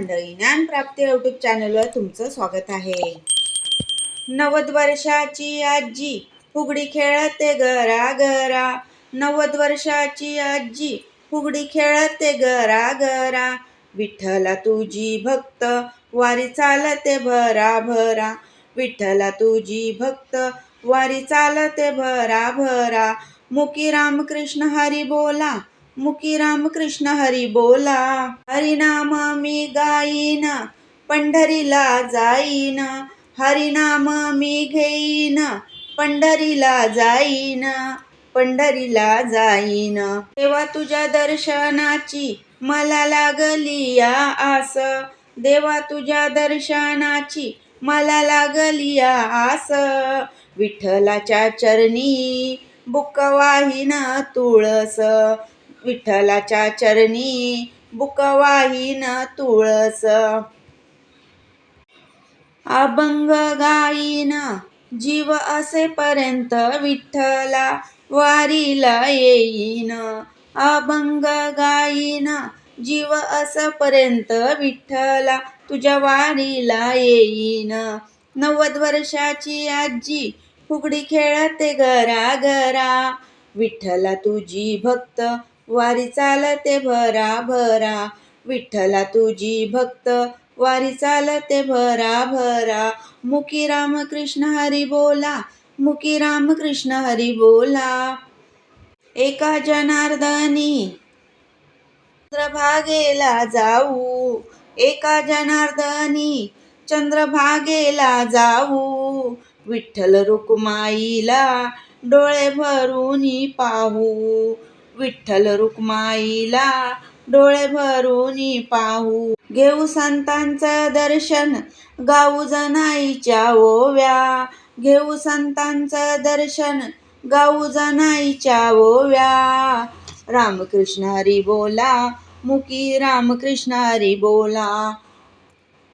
मंडळी ज्ञानप्राप्ती यूट्यूब चॅनलवर तुमचं स्वागत आहे. नव्वद वर्षाची आजी फुगडी खेळते गरा घरा नव्वद वर्षाची आजी फुगडी खेळते गरा घरा विठ्ठला तुझी भक्त वारी चालते भरा भरा विठ्ठला तुझी भक्त वारी चालते भरा भरा मुकी रामकृष्ण हरी बोला. मुकी रामकृष्ण हरी बोला हरिनाम मी गाईन पंढरीला जाईन हरिनाम मी घेईन पंढरीला जाईन पंढरीला जाईन. देवा तुझ्या दर्शनाची मला लागली या आस देवा तुझ्या दर्शनाची मला लागली या आस. विठ्ठलाच्या चरणी बुकवाहीन तुळस विठ्ठलाच्या चरणी बुकवाहीन तुळस. अभंग गाईन जीव असेपर्यंत विठ्ठला वारीला येईन. अभंग गाईन जीव असपर्यंत विठ्ठला तुझ्या वारीला येईन. नव्वद वर्षाची आजी फुगडी खेळते घरा घरा विठ्ठला तुझी भक्त वारी चालते भरा भरा विठ्ठला तुझी भक्त. वारी चालते भरा भरा मुकी रामकृष्ण हरी बोला. मुकी रामकृष्ण हरी बोला. एका जनार्दनी चंद्रभागेला जाऊ. एका जनार्दनी चंद्रभागेला जाऊ. विठ्ठल रुक्माईला डोळे भरून पाहू. विठ्ठल रुक्माईला डोळे भरून पाहू. घेऊ संतांचं दर्शन गाऊ जनाईच्या ओव्या. घेऊ संतांचं दर्शन गाऊ जनाईच्या ओव्या. रामकृष्ण हरी बोला मुकी रामकृष्ण हरी बोला.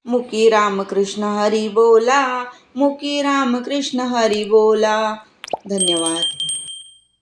मुकी रामकृष्ण हरी बोला मुकी रामकृष्ण हरी बोला. धन्यवाद.